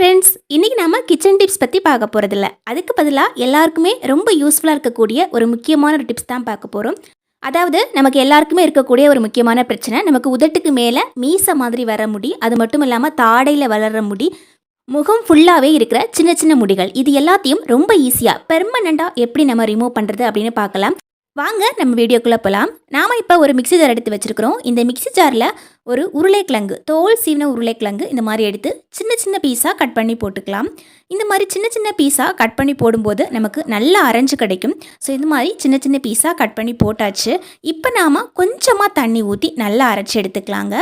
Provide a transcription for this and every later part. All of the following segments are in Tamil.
ஃப்ரெண்ட்ஸ் இன்றைக்கி நம்ம கிச்சன் டிப்ஸ் பற்றி பார்க்க போகிறதில்ல அதுக்கு பதிலாக எல்லாருக்குமே ரொம்ப யூஸ்ஃபுல்லாக இருக்கக்கூடிய ஒரு முக்கியமான ஒரு டிப்ஸ் தான் பார்க்க போகிறோம் அதாவது நமக்கு எல்லாருக்குமே இருக்கக்கூடிய ஒரு முக்கியமான பிரச்சனை நமக்கு உதட்டுக்கு மேலே மீச மாதிரி வர முடி அது மட்டும் இல்லாமல் தாடையில் வளர்கிற முடி முகம் ஃபுல்லாகவே இருக்கிற சின்ன சின்ன முடிகள் இது எல்லாத்தையும் ரொம்ப ஈஸியாக பெர்மனண்ட்டாக எப்படி நம்ம ரிமூவ் பண்ணுறது அப்படின்னு பார்க்கலாம். வாங்க நம்ம வீடியோக்குள்ளே போகலாம் நாம் இப்போ ஒரு மிக்ஸி ஜார் எடுத்து வச்சுருக்கிறோம். இந்த மிக்ஸி ஜாரில் ஒரு உருளைக்கிழங்கு தோல் சீவன உருளைக்கிழங்கு இந்த மாதிரி எடுத்து சின்ன சின்ன பீஸாக கட் பண்ணி போட்டுக்கலாம். இந்த மாதிரி சின்ன சின்ன பீஸாக கட் பண்ணி போடும்போது நமக்கு நல்லா அரைஞ்சு கிடைக்கும். ஸோ இந்த மாதிரி சின்ன சின்ன பீஸாக கட் பண்ணி போட்டாச்சு. இப்போ நாம் கொஞ்சமாக தண்ணி ஊற்றி நல்லா அரைச்சி எடுத்துக்கலாங்க.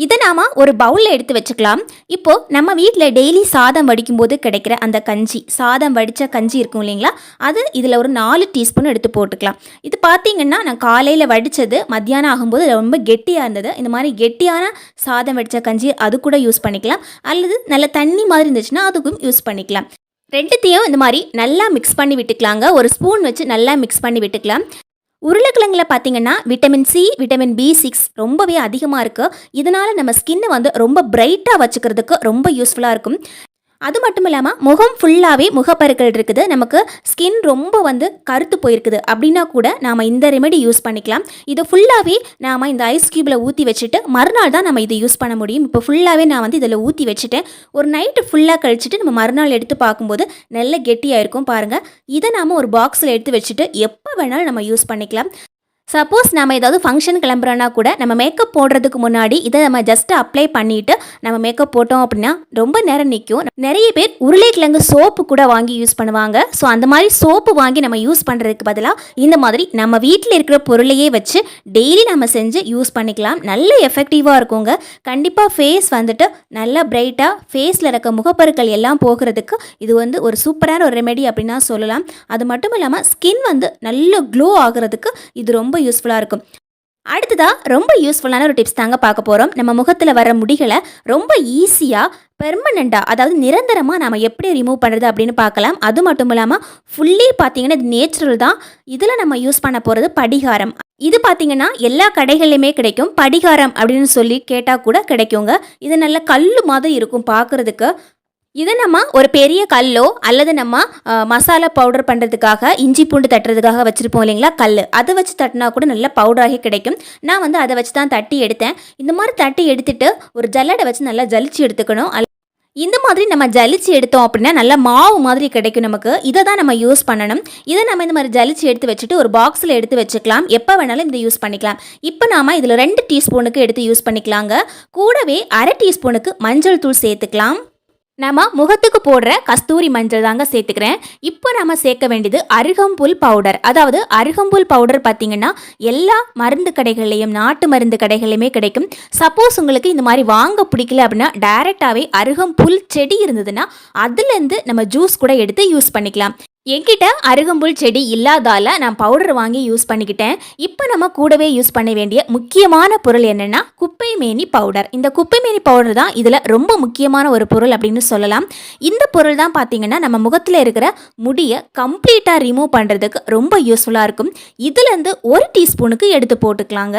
இதை நாம் ஒரு பவுலில் எடுத்து வச்சுக்கலாம். இப்போது நம்ம வீட்டில் டெய்லி சாதம் வடிக்கும்போது கிடைக்கிற அந்த கஞ்சி சாதம் வடித்த கஞ்சி இருக்கும் இல்லைங்களா? அது இதில் ஒரு நாலு டீஸ்பூன் எடுத்து போட்டுக்கலாம். இது பார்த்தீங்கன்னா நான் காலையில் வடித்தது மத்தியானம் ஆகும்போது ரொம்ப கெட்டியாக இருந்தது. இந்த மாதிரி கெட்டியான சாதம் வடித்த கஞ்சி அது கூட யூஸ் பண்ணிக்கலாம். அல்லது நல்ல தண்ணி மாதிரி இருந்துச்சுன்னா அதுக்கும் யூஸ் பண்ணிக்கலாம். ரெண்டுத்தையும் இந்த மாதிரி நல்லா மிக்ஸ் பண்ணி விட்டுக்கலாங்க. ஒரு ஸ்பூன் வச்சு நல்லா மிக்ஸ் பண்ணி விட்டுக்கலாம். உருளைக்கிழங்குல பார்த்தீங்கன்னா vitamin C vitamin B six ரொம்பவே அதிகமாக இருக்குது இதனால் நம்ம ஸ்கின்னை வந்து ரொம்ப பிரைட்டாக வச்சுக்கிறதுக்கு ரொம்ப யூஸ்ஃபுல்லாக இருக்கும். அது மட்டும் இல்லாமல் முகம் ஃபுல்லாகவே முகப்பருக்கள் இருக்குது. நமக்கு ஸ்கின் ரொம்ப வந்து கருத்து போயிருக்குது. அப்படின்னா கூட நாம் இந்த ரெமெடி யூஸ் பண்ணிக்கலாம். இதை ஃபுல்லாகவே நாம் இந்த ஐஸ் க்யூப்பில் ஊற்றி வச்சுட்டு மறுநாள் தான் நம்ம இதை யூஸ் பண்ண முடியும். இப்போ ஃபுல்லாகவே நான் வந்து இதில் ஊற்றி வச்சுட்டேன். ஒரு நைட்டு ஃபுல்லாக கழிச்சிட்டு நம்ம மறுநாள் எடுத்து பார்க்கும்போது நல்ல கெட்டியாக இருக்கும் பாருங்கள் இதை நாம் ஒரு பாக்ஸில் எடுத்து வச்சுட்டு எப்போ வேணாலும் நம்ம யூஸ் பண்ணிக்கலாம். சப்போஸ் நம்ம ஏதாவது ஃபங்க்ஷன் கிளம்புறோன்னா கூட நம்ம மேக்கப் போடுறதுக்கு முன்னாடி இதை நம்ம ஜஸ்ட் அப்ளை பண்ணிவிட்டு நம்ம மேக்கப் போட்டோம் அப்படின்னா ரொம்ப நேரம் நிற்கும் நிறைய பேர் உருளைக்கிழங்கு சோப்பு கூட வாங்கி யூஸ் பண்ணுவாங்க. ஸோ அந்த மாதிரி சோப்பு வாங்கி நம்ம யூஸ் பண்ணுறதுக்கு பதிலாக இந்த மாதிரி நம்ம வீட்டில் இருக்கிற பொருளையே வச்சு டெய்லி நம்ம செஞ்சு யூஸ் பண்ணிக்கலாம். நல்ல எஃபெக்டிவாக இருக்குங்க. கண்டிப்பாக ஃபேஸ் வந்துட்டு நல்லா பிரைட்டாக ஃபேஸில் இருக்க முகப்பருக்கள் எல்லாம் போகிறதுக்கு இது வந்து ஒரு சூப்பரான ஒரு ரெமெடி அப்படின்னா சொல்லலாம். அது மட்டும் இல்லாமல் ஸ்கின் வந்து நல்ல க்ளோ ஆகிறதுக்கு இது ரொம்ப யூஸ்ஃபுல்லாக இருக்கும். அடுத்ததாக ரொம்ப யூஸ்ஃபுல்லான ஒரு டிப்ஸ் தாங்க பார்க்க போகிறோம் நம்ம முகத்தில் வர முடிகளை ரொம்ப ஈஸியாக பெர்மனண்ட்டாக அதாவது நிரந்தரமாக நம்ம எப்படி ரிமூவ் பண்ணுறது அப்படின்னு பார்க்கலாம். அது மட்டும் இல்லாமல் ஃபுல்லி பார்த்தீங்கன்னா இது நேச்சுரல் தான். இதில் நம்ம யூஸ் பண்ண போகிறது படிகாரம். இது பார்த்தீங்கன்னா எல்லா கடைகள்லையுமே கிடைக்கும். படிகாரம் அப்படின்னு சொல்லி கேட்டால் கூட கிடைக்குங்க. இது நல்ல கல் மாதிரி இருக்கும் பார்க்குறதுக்கு. இதை நம்ம ஒரு பெரிய கல்லோ அல்லது நம்ம மசாலா பவுடர் பண்ணுறதுக்காக இஞ்சி பூண்டு தட்டுறதுக்காக வச்சுருப்போம் இல்லைங்களா? கல் அதை வச்சு தட்டினா கூட நல்ல பவுடராகி கிடைக்கும். நான் வந்து அதை வச்சு தான் தட்டி எடுத்தேன். இந்த மாதிரி தட்டி எடுத்துட்டு ஒரு ஜல்லடை வச்சு நல்லா ஜலிச்சு எடுத்துக்கணும். இந்த மாதிரி நம்ம ஜலிச்சு எடுத்தோம் அப்படின்னா நல்ல மாவு மாதிரி கிடைக்கும் நமக்கு. இதை தான் நம்ம யூஸ் பண்ணணும். இதை நம்ம இந்த மாதிரி ஜலிச்சு எடுத்து வச்சுட்டு ஒரு பாக்ஸில் எடுத்து வச்சுக்கலாம். எப்போ வேணாலும் இதை யூஸ் பண்ணிக்கலாம். இப்போ நாம் இதில் ரெண்டு டீஸ்பூனுக்கு எடுத்து யூஸ் பண்ணிக்கலாங்க. கூடவே அரை டீஸ்பூனுக்கு மஞ்சள் தூள் சேர்த்துக்கலாம். நம்ம முகத்துக்கு போடுற கஸ்தூரி மஞ்சள் தாங்க சேர்த்துக்கிறேன். இப்போ நம்ம சேர்க்க வேண்டியது அருகம்புல் பவுடர். அதாவது அருகம்புல் பவுடர் பார்த்தீங்கன்னா எல்லா மருந்து கடைகள்லையும் நாட்டு மருந்து கடைகள்லையுமே கிடைக்கும். சப்போஸ் உங்களுக்கு இந்த மாதிரி வாங்க பிடிக்கல அப்படின்னா டைரெக்டாகவே அருகம்புல் செடி இருந்ததுன்னா அதுலேருந்து நம்ம ஜூஸ் கூட எடுத்து யூஸ் பண்ணிக்கலாம். என்கிட்ட அருகம்புல் செடி இல்லாதால நான் பவுடர் வாங்கி யூஸ் பண்ணிக்கிட்டேன். இப்போ நம்ம கூடவே யூஸ் பண்ண வேண்டிய முக்கியமான பொருள் என்னென்னா குப்பை மேனி பவுடர் இந்த குப்பை மேனி பவுடர் தான் இதில் ரொம்ப முக்கியமான ஒரு பொருள் அப்படின்னு சொல்லலாம். இந்த பொருள் தான் பார்த்தீங்கன்னா நம்ம முகத்தில் இருக்கிற முடியை கம்ப்ளீட்டாக ரிமூவ் பண்ணுறதுக்கு ரொம்ப யூஸ்ஃபுல்லாக இருக்கும். இதுலேருந்து ஒரு டீஸ்பூனுக்கு எடுத்து போட்டுக்கலாங்க.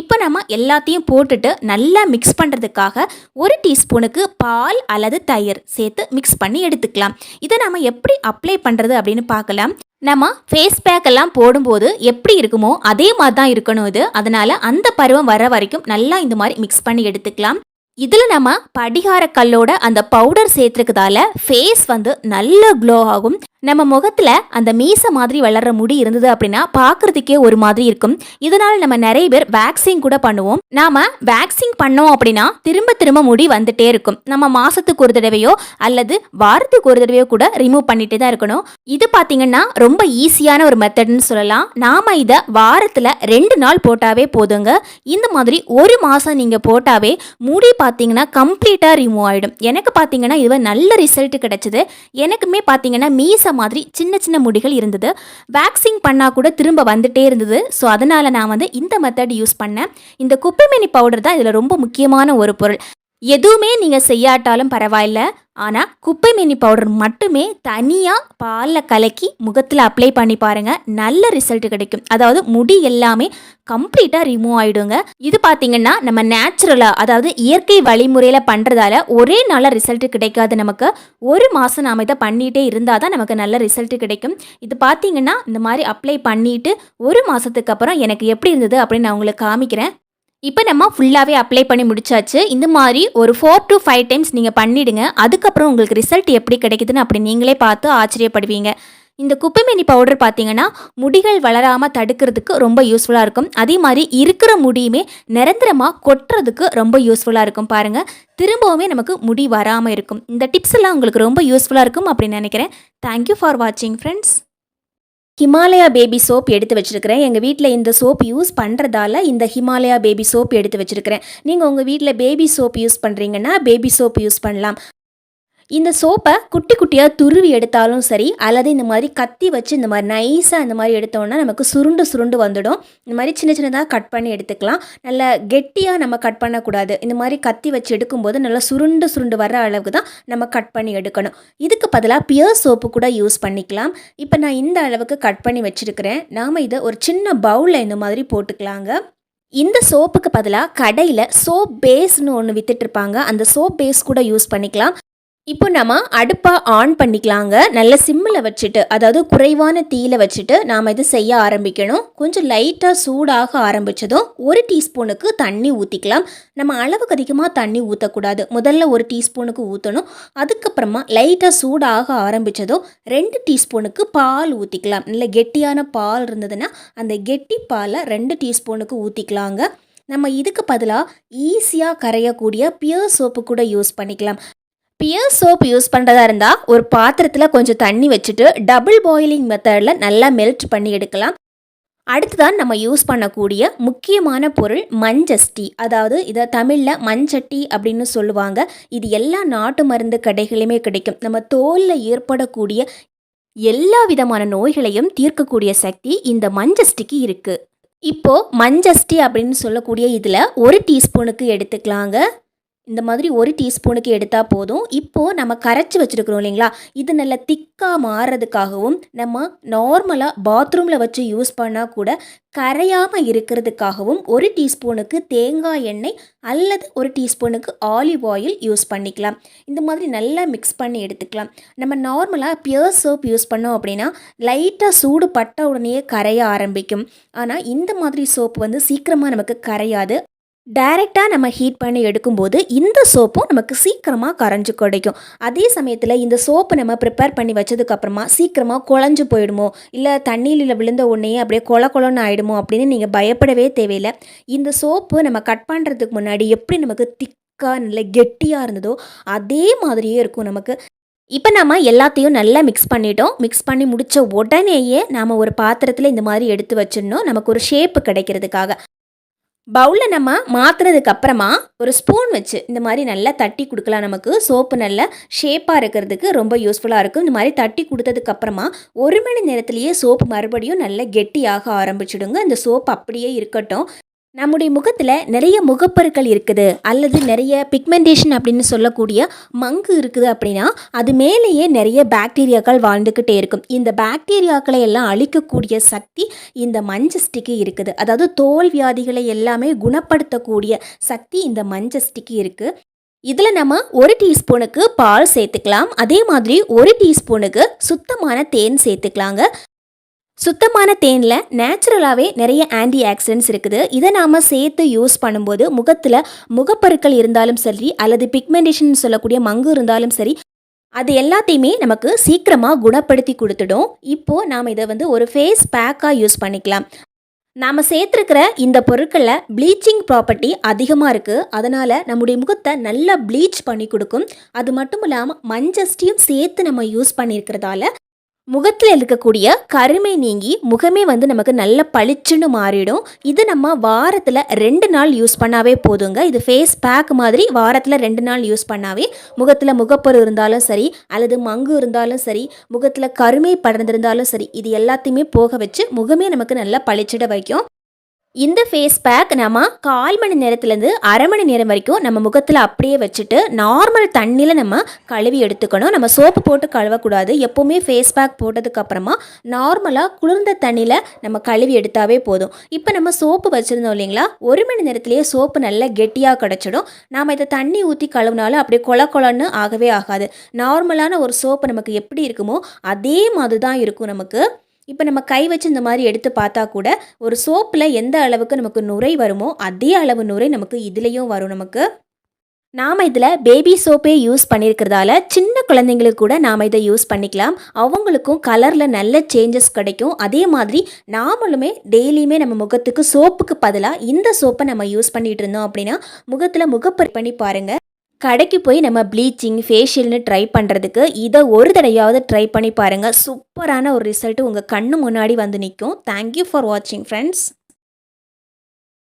இப்போ நம்ம எல்லாத்தையும் போட்டுட்டு நல்லா மிக்ஸ் பண்ணுறதுக்காக ஒரு டீஸ்பூனுக்கு பால் அல்லது தயிர் சேர்த்து மிக்ஸ் பண்ணி எடுத்துக்கலாம். இதை நம்ம எப்படி அப்ளை பண்ணுறது அப்படின்னு பார்க்கலாம். நம்ம ஃபேஸ் பேக் எல்லாம் போடும்போது எப்படி இருக்குமோ அதே மாதிரி தான் இருக்கணும் இது. அதனால் அந்த பருவம் வர வரைக்கும் நல்லா இந்த மாதிரி மிக்ஸ் பண்ணி எடுத்துக்கலாம். இதில் நம்ம படிகார கல்லோட அந்த பவுடர் சேர்த்துருக்கதால ஃபேஸ் வந்து நல்ல க்ளோ ஆகும். நம்ம முகத்தில் அந்த மீச மாதிரி வளர்ற முடி இருந்தது அப்படின்னா பார்க்கறதுக்கே ஒரு மாதிரி இருக்கும். இதனால் நம்ம நிறைய பேர் வேக்சிங் கூட பண்ணுவோம். நாம் வேக்சிங் பண்ணோம் அப்படின்னா திரும்ப திரும்ப முடி வந்துட்டே இருக்கும். நம்ம மாதத்துக்கு ஒரு தடவையோ அல்லது வாரத்துக்கு ஒரு தடவையோ கூட ரிமூவ் பண்ணிட்டு தான் இருக்கணும். இது பார்த்தீங்கன்னா ரொம்ப ஈஸியான ஒரு மெத்தட்னு சொல்லலாம். நாம் இதை வாரத்தில் ரெண்டு நாள் போட்டாவே போதுங்க. இந்த மாதிரி ஒரு மாதம் நீங்கள் போட்டாவே முடி பார்த்தீங்கன்னா கம்ப்ளீட்டாக ரிமூவ் ஆகிடும் எனக்கு பார்த்தீங்கன்னா இது நல்ல ரிசல்ட் கிடச்சிது. எனக்குமே பார்த்தீங்கன்னா மீச மாதிரி சின்ன சின்ன முடிகள் இருந்தது. வேக்சிங் பண்ணால் கூட திரும்ப வந்துட்டே இருந்தது. ஸோ அதனால் நான் வந்து இந்த மெத்தட் யூஸ் பண்ணேன். இந்த குப்பைமேனி பவுடர் தான் இதில் ரொம்ப முக்கியமான ஒரு பொருள். எதுவுமே நீங்கள் செய்யாட்டாலும் பரவாயில்ல. ஆனால் குப்பை மேனி பவுடர் மட்டுமே தனியாக பாலில் கலக்கி முகத்தில் அப்ளை பண்ணி பாருங்கள் நல்ல ரிசல்ட் கிடைக்கும். அதாவது முடி எல்லாமே கம்ப்ளீட்டாக ரிமூவ் ஆகிடுங்க இது பார்த்தீங்கன்னா நம்ம நேச்சுரலாக அதாவது இயற்கை வழிமுறையில் பண்ணுறதால ஒரே நாளில் ரிசல்ட் கிடைக்காது நமக்கு. ஒரு மாதம் நாம் இதை பண்ணிகிட்டே இருந்தால் தான் நமக்கு நல்ல ரிசல்ட் கிடைக்கும். இது பார்த்தீங்கன்னா இந்த மாதிரி அப்ளை பண்ணிவிட்டு ஒரு மாதத்துக்கு அப்புறம் எனக்கு எப்படி இருந்தது அப்படின்னு நான் உங்களுக்கு காமிக்கிறேன். இப்போ நம்ம ஃபுல்லாகவே அப்ளை பண்ணி முடிச்சாச்சு. இந்த மாதிரி ஒரு ஃபோர் டு ஃபைவ் டைம்ஸ் நீங்கள் பண்ணிவிடுங்க அதுக்கப்புறம் உங்களுக்கு ரிசல்ட் எப்படி கிடைக்குதுன்னு அப்படி நீங்களே பார்த்து ஆச்சரியப்படுவீங்க. இந்த குப்பைமேனி பவுடர் பார்த்தீங்கன்னா முடிகள் வளராமல் தடுக்கிறதுக்கு ரொம்ப யூஸ்ஃபுல்லாக இருக்கும். அதே மாதிரி இருக்கிற முடியுமே நிரந்தரமாக கொட்டுறதுக்கு ரொம்ப யூஸ்ஃபுல்லாக இருக்கும் பாருங்கள் திரும்பவுமே நமக்கு முடி வராமல் இருக்கும். இந்த டிப்ஸ் எல்லாம் உங்களுக்கு ரொம்ப யூஸ்ஃபுல்லாக இருக்கும் அப்படின்னு நினைக்கிறேன். தேங்க்யூ ஃபார் வாட்சிங் ஃப்ரெண்ட்ஸ் ஹிமாலயா பேபி சோப் எடுத்து வச்சுருக்கிறேன். எங்கள் வீட்டில் இந்த சோப் யூஸ் பண்ணுறதால இந்த ஹிமாலயா பேபி சோப் எடுத்து வச்சுருக்கிறேன். நீங்கள் உங்கள் வீட்டில் பேபி சோப் யூஸ் பண்ணுறீங்கன்னா பேபி சோப் யூஸ் பண்ணலாம். இந்த சோப்பை குட்டி குட்டியாக துருவி எடுத்தாலும் சரி அல்லது இந்த மாதிரி கத்தி வச்சு இந்த மாதிரி நைஸாக இந்த மாதிரி எடுத்தோம்னா நமக்கு சுருண்டு சுருண்டு வந்துடும். இந்த மாதிரி சின்ன சின்னதாக கட் பண்ணி எடுத்துக்கலாம். நல்லா கெட்டியாக நம்ம கட் பண்ணக்கூடாது. இந்த மாதிரி கத்தி வச்சு எடுக்கும்போது நல்லா சுருண்டு சுருண்டு வர அளவுக்கு தான் நம்ம கட் பண்ணி எடுக்கணும். இதுக்கு பதிலாக பியர் சோப்பு கூட யூஸ் பண்ணிக்கலாம். இப்போ நான் இந்த அளவுக்கு கட் பண்ணி வச்சுருக்கிறேன். நாம் இதை ஒரு சின்ன பவுலில் இந்த மாதிரி போட்டுக்கலாங்க. இந்த சோப்புக்கு பதிலாக கடையில் சோப் பேஸ்னு ஒன்று விற்றுட்ருப்பாங்க அந்த சோப் பேஸ் கூட யூஸ் பண்ணிக்கலாம். இப்போ நம்ம அடுப்பை ஆன் பண்ணிக்கலாங்க. நல்ல சிம்மில் வச்சுட்டு அதாவது குறைவான தீயில் வச்சுட்டு நாம் இது செய்ய ஆரம்பிக்கணும். கொஞ்சம் லைட்டாக சூடாக ஆரம்பித்ததும் ஒரு டீஸ்பூனுக்கு தண்ணி ஊற்றிக்கலாம் நம்ம அளவுக்கு அதிகமாக தண்ணி ஊற்றக்கூடாது முதல்ல ஒரு டீஸ்பூனுக்கு ஊற்றணும் அதுக்கப்புறமா லைட்டாக சூடாக ஆரம்பித்ததும் ரெண்டு டீஸ்பூனுக்கு பால் ஊற்றிக்கலாம் நல்ல கெட்டியான பால் இருந்ததுன்னா அந்த கெட்டி பாலை ரெண்டு டீஸ்பூனுக்கு ஊற்றிக்கலாங்க நம்ம இதுக்கு பதிலாக ஈஸியாக கரையக்கூடிய பியர் சோப்பு கூட யூஸ் பண்ணிக்கலாம். பியர் சோப் யூஸ் பண்ணுறதா இருந்தால் ஒரு பாத்திரத்தில் கொஞ்சம் தண்ணி வச்சுட்டு டபுள் பாயிலிங் மெத்தடில் நல்லா மெல்ட் பண்ணி எடுக்கலாம். அடுத்ததான் நம்ம யூஸ் பண்ணக்கூடிய முக்கியமான பொருள் மஞ்சஸ்டி அதாவது இதை தமிழில் மஞ்சட்டி அப்படின்னு சொல்லுவாங்க. இது எல்லா நாட்டு மருந்து கடைகளிலுமே கிடைக்கும். நம்ம தோலில் ஏற்படக்கூடிய எல்லா விதமான நோய்களையும் தீர்க்கக்கூடிய சக்தி இந்த மஞ்சஸ்டிக்கு இருக்குது இப்போது மஞ்சஸ்டி அப்படின்னு சொல்லக்கூடிய இதில் ஒரு டீஸ்பூனுக்கு எடுத்துக்கலாங்க. இந்த மாதிரி ஒரு டீஸ்பூனுக்கு எடுத்தால் போதும். இப்போது நம்ம கரைச்சி வச்சுருக்குறோம் இல்லைங்களா? இது நல்லா திக்காக மாறுறதுக்காகவும் நம்ம நார்மலாக பாத்ரூமில் வச்சு யூஸ் பண்ணால் கூட கரையாமல் இருக்கிறதுக்காகவும் ஒரு டீஸ்பூனுக்கு தேங்காய் எண்ணெய் அல்லது ஒரு டீஸ்பூனுக்கு ஆலிவ் ஆயில் யூஸ் பண்ணிக்கலாம். இந்த மாதிரி நல்லா மிக்ஸ் பண்ணி எடுத்துக்கலாம். நம்ம நார்மலாக பியர் சோப் யூஸ் பண்ணோம் அப்படின்னா லைட்டாக சூடு பட்ட உடனே கரைய ஆரம்பிக்கும். ஆனால் இந்த மாதிரி சோப்பு வந்து சீக்கிரமாக நமக்கு கரையாது. டைரெக்டாக நம்ம ஹீட் பண்ணி எடுக்கும்போது இந்த சோப்பும் நமக்கு சீக்கிரமாக கரைஞ்சு கிடைக்கும். அதே சமயத்தில் இந்த சோப்பு நம்ம ப்ரிப்பேர் பண்ணி வச்சதுக்கப்புறமா சீக்கிரமாக குழஞ்சு போயிடுமோ? இல்லை தண்ணியில் விழுந்த உடனே அப்படியே கொல கொலன்னு ஆகிடுமோ அப்படின்னு நீங்கள் பயப்படவே தேவையில்லை. இந்த சோப்பு நம்ம கட் பண்ணுறதுக்கு முன்னாடி எப்படி நமக்கு திக்காக நல்ல கெட்டியாக இருந்ததோ அதே மாதிரியே இருக்கும் நமக்கு. இப்போ நம்ம எல்லாத்தையும் நல்லா மிக்ஸ் பண்ணிட்டோம். மிக்ஸ் பண்ணி முடித்த உடனேயே நாம் ஒரு பாத்திரத்தில் இந்த மாதிரி எடுத்து வச்சிடணும். நமக்கு ஒரு ஷேப்பு கிடைக்கிறதுக்காக. பவுலில் நம்ம மாற்றுனதுக்கு அப்புறமா ஒரு ஸ்பூன் வச்சு இந்த மாதிரி நல்லா தட்டி கொடுக்கலாம் நமக்கு. சோப்பு நல்லா ஷேப்பாக இருக்கிறதுக்கு ரொம்ப யூஸ்ஃபுல்லாக இருக்கும். இந்த மாதிரி தட்டி கொடுத்ததுக்கப்புறமா ஒரு மணி நேரத்துலேயே சோப்பு மறுபடியும் நல்லா கெட்டியாக ஆரம்பிச்சிடுங்க. அந்த சோப்பு அப்படியே இருக்கட்டும். நம்முடைய முகத்தில் நிறைய முகப்பருக்கள் இருக்குது. அல்லது நிறைய பிக்மெண்டேஷன் அப்படின்னு சொல்லக்கூடிய மங்கு இருக்குது அப்படின்னா அது மேலேயே நிறைய பாக்டீரியாக்கள் வாழ்ந்துக்கிட்டே இருக்கும். இந்த பாக்டீரியாக்களை எல்லாம் அழிக்கக்கூடிய சக்தி இந்த மஞ்சஸ்டிக்கு இருக்குது. அதாவது தோல் வியாதிகளை எல்லாமே குணப்படுத்தக்கூடிய சக்தி இந்த மஞ்சஸ்டிக்கு இருக்குது இதில் நம்ம ஒரு டீஸ்பூனுக்கு பால் சேர்த்துக்கலாம். அதே மாதிரி ஒரு டீஸ்பூனுக்கு சுத்தமான தேன் சேர்த்துக்கலாங்க. சுத்தமான தேனில் நேச்சுரலாகவே நிறைய ஆன்டி ஆக்சிடென்ட்ஸ் இருக்குது. இதை நாம் சேர்த்து யூஸ் பண்ணும்போது முகத்தில் முகப்பருக்கள் இருந்தாலும் சரி அல்லது பிக்மெண்டேஷன் சொல்லக்கூடிய மங்கு இருந்தாலும் சரி அது எல்லாத்தையுமே நமக்கு சீக்கிரமாக குணப்படுத்தி கொடுத்துடும். இப்போது நாம் இதை வந்து ஒரு ஃபேஸ் பேக்காக யூஸ் பண்ணிக்கலாம். நாம் சேர்த்துருக்கிற இந்த பொருட்களில் ப்ளீச்சிங் ப்ராப்பர்ட்டி அதிகமாக இருக்குது அதனால் நம்முடைய முகத்தை நல்லா ப்ளீச் பண்ணி கொடுக்கும். அது மட்டும் இல்லாமல் மஞ்சஸ்டியும் சேர்த்து நம்ம யூஸ் பண்ணியிருக்கிறதால முகத்தில் இருக்கக்கூடிய கருமை நீங்கி முகமே வந்து நமக்கு நல்ல பளிச்சுன்னு மாறிடும். இது நம்ம வாரத்தில் ரெண்டு நாள் யூஸ் பண்ணாவே போதுங்க. இது ஃபேஸ் பேக் மாதிரி வாரத்தில் ரெண்டு நாள் யூஸ் பண்ணாவே முகத்தில் முகப்பரு இருந்தாலும் சரி அல்லது மங்கு இருந்தாலும் சரி முகத்தில் கருமை படர்ந்திருந்தாலும் சரி இது எல்லாத்தையுமே போக வச்சு முகமே நமக்கு நல்லா பளிச்சிட வைக்கும். இந்த ஃபேஸ் பேக் நம்ம கால் மணி நேரத்துலேருந்து அரை மணி நேரம் வரைக்கும் நம்ம முகத்தில் அப்படியே வச்சுட்டு நார்மல் தண்ணியில் நம்ம கழுவி எடுத்துக்கணும். நம்ம சோப்பு போட்டு கழுவக்கூடாது. எப்போவுமே ஃபேஸ் பேக் போட்டதுக்கப்புறமா நார்மலாக குளிர்ந்த தண்ணியில் நம்ம கழுவி எடுத்தாவே போதும். இப்போ நம்ம சோப்பு வச்சுருந்தோம் இல்லைங்களா? ஒரு மணி நேரத்துலேயே சோப்பு நல்லா கெட்டியாக கிடச்சிடும். நாம் இதை தண்ணி ஊற்றி கழுவினாலும் அப்படியே கொல கொலன்னு ஆகவே ஆகாது. நார்மலான ஒரு சோப்பு நமக்கு எப்படி இருக்குமோ அதே மாதிரி தான் இருக்கும் நமக்கு. இப்போ நம்ம கை வச்சு இந்த மாதிரி எடுத்து பார்த்தா கூட ஒரு சோப்பில் எந்த அளவுக்கு நமக்கு நுரை வருமோ அதே அளவு நுரை நமக்கு இதுலேயும் வரும் நமக்கு. நாம் இதில் பேபி சோப்பே யூஸ் பண்ணியிருக்கிறதால சின்ன குழந்தைங்களுக்கு கூட நாம் இதை யூஸ் பண்ணிக்கலாம். அவங்களுக்கும் கலரில் நல்ல சேஞ்சஸ் கிடைக்கும். அதே மாதிரி நாமளுமே டெய்லியுமே நம்ம முகத்துக்கு சோப்புக்கு பதிலாக இந்த சோப்பை நம்ம யூஸ் பண்ணிகிட்டு இருந்தோம் அப்படின்னா முகத்தில் முகப்பரி பண்ணி பாருங்கள் கடைக்கு போய் நம்ம ப்ளீச்சிங் ஃபேஷியல்னு ட்ரை பண்ணுறதுக்கு இதை ஒரு தடையாவது ட்ரை பண்ணி பாருங்கள் சூப்பரான ஒரு ரிசல்ட்டு உங்கள் கண்ணு முன்னாடி வந்து நிற்கும் தேங்க்யூ ஃபார் வாட்சிங் ஃப்ரெண்ட்ஸ்